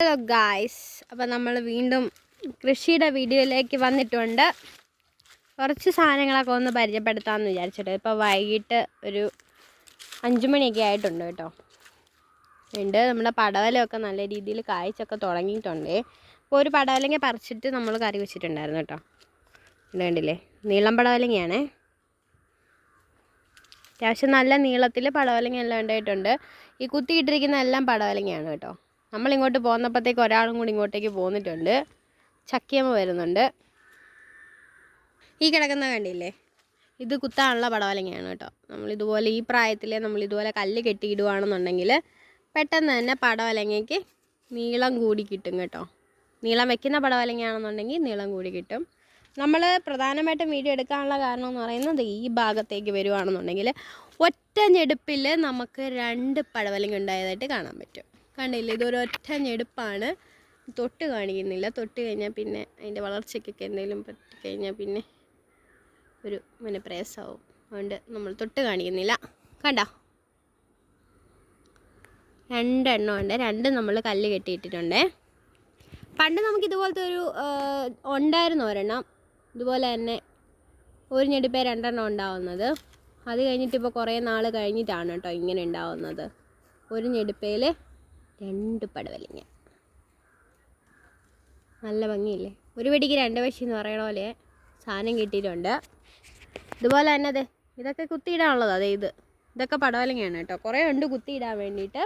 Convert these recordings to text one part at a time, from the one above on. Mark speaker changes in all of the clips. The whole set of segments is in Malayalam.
Speaker 1: ഹലോ ഗായ്സ് അപ്പോൾ നമ്മൾ വീണ്ടും കൃഷിയുടെ വീഡിയോയിലേക്ക് വന്നിട്ടുണ്ട്. കുറച്ച് സാധനങ്ങളൊക്കെ ഒന്ന് പരിചയപ്പെടുത്താമെന്ന് വിചാരിച്ചിട്ട് ഇപ്പോൾ വൈകിട്ട് ഒരു അഞ്ചു മണിയൊക്കെ ആയിട്ടുണ്ട് കേട്ടോ. ഉണ്ട് നമ്മുടെ പടവലമൊക്കെ നല്ല രീതിയിൽ കായ്ച്ചൊക്കെ തുടങ്ങിയിട്ടുണ്ട്. അപ്പോൾ ഒരു പടവലങ്ങ പറിച്ചിട്ട് നമ്മൾ കറി വെച്ചിട്ടുണ്ടായിരുന്നു കേട്ടോ. കണ്ടില്ലേ? നീളം പടവലങ്ങയാണേ. അത്യാവശ്യം നല്ല നീളത്തിൽ പടവലങ്ങ എല്ലാം ഉണ്ടായിട്ടുണ്ട്. ഈ കുത്തിയിട്ടിരിക്കുന്ന എല്ലാം പടവലങ്ങയാണ് കേട്ടോ. നമ്മൾ ഇങ്ങോട്ട് പോന്നപ്പോഴത്തേക്ക് ഒരാളും കൂടി ഇങ്ങോട്ടേക്ക് പോന്നിട്ടുണ്ട്. ചക്കിയമ്മ വരുന്നുണ്ട്. ഈ കിടക്കുന്ന കണ്ടില്ലേ? ഇത് കുത്താനുള്ള പടവലങ്ങയാണ് കേട്ടോ. നമ്മൾ ഇതുപോലെ ഈ പ്രായത്തിൽ നമ്മൾ ഇതുപോലെ കല്ല് കെട്ടിയിടുവാണെന്നുണ്ടെങ്കിൽ പെട്ടെന്ന് തന്നെ പടവലങ്ങയ്ക്ക് നീളം കൂടി കിട്ടും കേട്ടോ. നീളം വെക്കുന്ന പടവലങ്ങയാണെന്നുണ്ടെങ്കിൽ നീളം കൂടി കിട്ടും. നമ്മൾ പ്രധാനമായിട്ടും വീഡിയോ എടുക്കാനുള്ള കാരണം എന്ന് പറയുന്നത് ഈ ഭാഗത്തേക്ക് വരുവാണെന്നുണ്ടെങ്കിൽ ഒറ്റ ഞെടുപ്പിൽ നമുക്ക് രണ്ട് പടവലങ്ങ ഉണ്ടായതായിട്ട് കാണാൻ പറ്റും. കണ്ടില്ലേ? ഇതൊരൊറ്റ ഞെടുപ്പാണ്. തൊട്ട് കാണിക്കുന്നില്ല. തൊട്ട് കഴിഞ്ഞാൽ പിന്നെ അതിന്റെ വളർച്ചയ്ക്കൊക്കെ എന്തെങ്കിലും പറ്റിക്കഴിഞ്ഞാൽ പിന്നെ ഒരു പിന്നെ പ്രയാസമാവും അതുകൊണ്ട് നമ്മൾ തൊട്ട് കാണിക്കുന്നില്ല. കണ്ട? രണ്ടെണ്ണം ഉണ്ട്. രണ്ട് നമ്മൾ കല്ല് കെട്ടിയിട്ടിട്ടുണ്ട്. പണ്ട് നമുക്ക് ഇതുപോലത്തെ ഒരു ഉണ്ടായിരുന്നു ഒരെണ്ണം. ഇതുപോലെ തന്നെ ഒരു ഞെടുപ്പേ രണ്ടെണ്ണം ഉണ്ടാവുന്നത്. അത് കഴിഞ്ഞിട്ട് ഇപ്പോൾ കുറേ നാൾ കഴിഞ്ഞിട്ടാണ് കേട്ടോ ഇങ്ങനെ ഉണ്ടാവുന്നത്. ഒരു ഞെടുപ്പയിൽ രണ്ട് പടവലിങ്ങ. നല്ല ഭംഗിയില്ലേ? ഒരു വെടിക്ക് രണ്ട് പക്ഷി എന്ന് പറയണ പോലെ സാധനം കിട്ടിയിട്ടുണ്ട്. ഇതുപോലെ തന്നെ അതെ ഇതൊക്കെ കുത്തിയിടാനുള്ളത് അതെ ഇത്. ഇതൊക്കെ പടവലങ്ങയാണ് കേട്ടോ. കുറേ ഉണ്ട് കുത്തിയിടാൻ വേണ്ടിയിട്ട്.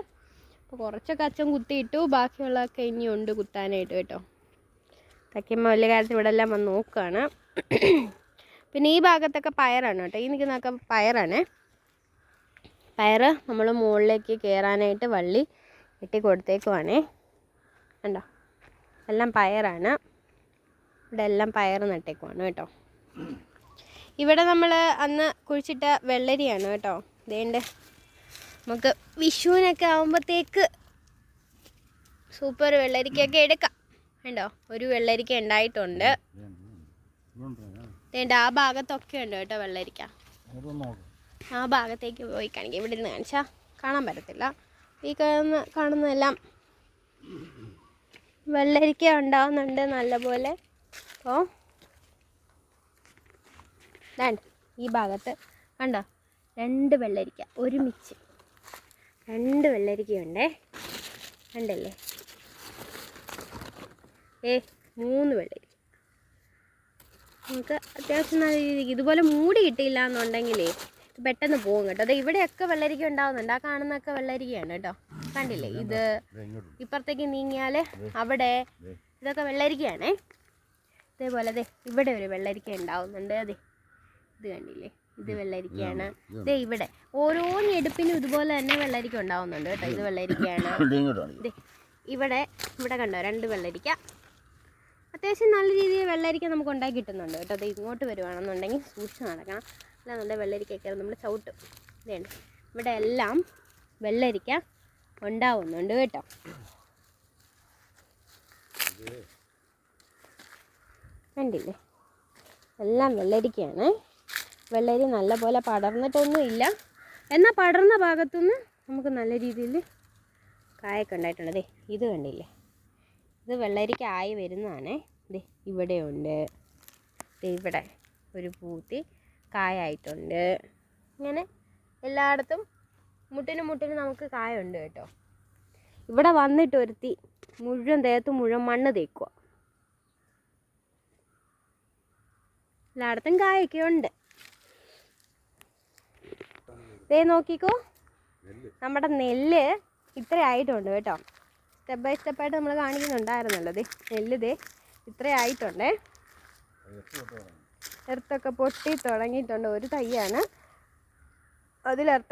Speaker 1: അപ്പോൾ കുറച്ചൊക്കെ അച്ഛൻ കുത്തിയിട്ടു ബാക്കിയുള്ളതൊക്കെ ഉണ്ട് കുത്താനായിട്ട് കേട്ടോ. തക്കിയമ്മ വലിയ കാര്യത്തിൽ ഇവിടെ എല്ലാം വന്ന് നോക്കുകയാണ് പിന്നെ ഈ ഭാഗത്തൊക്കെ പയറാണ് കേട്ടോ. ഈ നിൽക്കുന്നതൊക്കെ പയറാണ്. പയർ നമ്മൾ മുകളിലേക്ക് കയറാനായിട്ട് വള്ളി കെട്ടി കൊടുത്തേക്കുവാണേ കണ്ടോ? എല്ലാം പയറാണ്. ഇവിടെ എല്ലാം പയർ നട്ടേക്കുവാണ് കേട്ടോ. ഇവിടെ നമ്മൾ അന്ന് കുഴിച്ചിട്ട വെള്ളരിയാണ് കേട്ടോ. ഇതേണ്ട് നമുക്ക് വിഷുവിനൊക്കെ ആകുമ്പോഴത്തേക്ക് സൂപ്പർ വെള്ളരിക്കൊക്കെ എടുക്കാം. കണ്ടോ? ഒരു വെള്ളരിക്ക ഉണ്ടായിട്ടുണ്ട്. വേണ്ട ആ ഭാഗത്തൊക്കെ ഉണ്ട് കേട്ടോ വെള്ളരിക്ക. ആ ഭാഗത്തേക്ക് പോയി കാണിക്കാം. ഇവിടെ നിന്ന് കാണിച്ചാൽ കാണാൻ പറ്റത്തില്ല. ഈ കാണുന്ന കാണുന്നതെല്ലാം വെള്ളരിക്ക ഉണ്ടാവുന്നുണ്ട് നല്ലപോലെ. അപ്പോൾ വേണ്ട ഈ ഭാഗത്ത് കണ്ടോ രണ്ട് വെള്ളരിക്ക ഒരുമിച്ച്. രണ്ട് വെള്ളരിക്കയുണ്ടേ കണ്ടല്ലേ? ഏ മൂന്ന് വെള്ളരിക്ക. നമുക്ക് അത്യാവശ്യം നല്ല രീതിക്ക് ഇതുപോലെ മൂടി കിട്ടിയില്ല എന്നുണ്ടെങ്കിലേ പെട്ടെന്ന് പോകും കേട്ടോ. അതെ ഇവിടെയൊക്കെ വെള്ളരിക്ക ഉണ്ടാവുന്നുണ്ട്. ആ കാണുന്നൊക്കെ വെള്ളരിക്കയാണ് കേട്ടോ. കണ്ടില്ലേ? ഇത് ഇപ്പുറത്തേക്ക് നീങ്ങിയാൽ അവിടെ ഇതൊക്കെ വെള്ളരിക്കയാണേ. ഇതേപോലെ അതെ ഇവിടെ ഒരു വെള്ളരിക്ക ഉണ്ടാവുന്നുണ്ട്. അതെ ഇത് കണ്ടില്ലേ? ഇത് വെള്ളരിക്കയാണ്. ഇതേ ഇവിടെ ഓരോ ഞെടുപ്പിനും ഇതുപോലെ തന്നെ വെള്ളരിക്ക ഉണ്ടാവുന്നുണ്ട് കേട്ടോ. ഇത് വെള്ളരിക്കയാണ്. ഇവിടെ ഇവിടെ കണ്ടോ? രണ്ട് വെള്ളരിക്ക. അത്യാവശ്യം നല്ല രീതിയിൽ വെള്ളരിക്ക നമുക്ക് ഉണ്ടാക്കി കിട്ടുന്നുണ്ട് കേട്ടോ. അത് ഇങ്ങോട്ട് വരുവാണെന്നുണ്ടെങ്കിൽ സൂക്ഷിച്ച് നടക്കണം. അല്ലാന്നുണ്ടെങ്കിൽ വെള്ളരിക്കയൊക്കെ നമ്മൾ ചവിട്ടും ഇതേണ്ട. ഇവിടെ എല്ലാം വെള്ളരിക്ക ഉണ്ടാവുന്നുണ്ട് കേട്ടോ. കണ്ടില്ലേ? എല്ലാം വെള്ളരിക്കയാണ്. വെള്ളരി നല്ലപോലെ പടർന്നിട്ടൊന്നും ഇല്ല എന്നാൽ പടർന്ന ഭാഗത്തുനിന്ന് നമുക്ക് നല്ല രീതിയിൽ കായൊക്കെ ഉണ്ടായിട്ടുണ്ട്. ദേ ഇത് കണ്ടില്ലേ? ഇത് വെള്ളരിക്ക ആയി വരുന്നതാണേ. ദേ ഇവിടെയുണ്ട് ഇവിടെ ഒരു പൂത്തി കായായിട്ടുണ്ട്. ഇങ്ങനെ എല്ലായിടത്തും മുട്ടിന് മുട്ടിന് നമുക്ക് കായുണ്ട് കേട്ടോ. ഇവിടെ വന്നിട്ട് ഒരുത്തി മുഴുവൻ ദേഹത്ത് മുഴുവൻ മണ്ണ് തേക്കുക എല്ലായിടത്തും കായൊക്കെ ഉണ്ട് ദേ നോക്കിക്കോ. നമ്മുടെ നെല്ല് ഇത്ര ആയിട്ടുണ്ട് കേട്ടോ സ്റ്റെപ്പ് ബൈ സ്റ്റെപ്പായിട്ട് നമ്മൾ കാണിക്കുന്നുണ്ടായിരുന്നല്ലോ. ദേ നെല്ല് ദേ ഇത്ര ആയിട്ടുണ്ടേ എർത്തൊക്കെ പൊട്ടി തുടങ്ങിയിട്ടുണ്ട്. ഒരു തൈയാണ് അതിലെർത്ത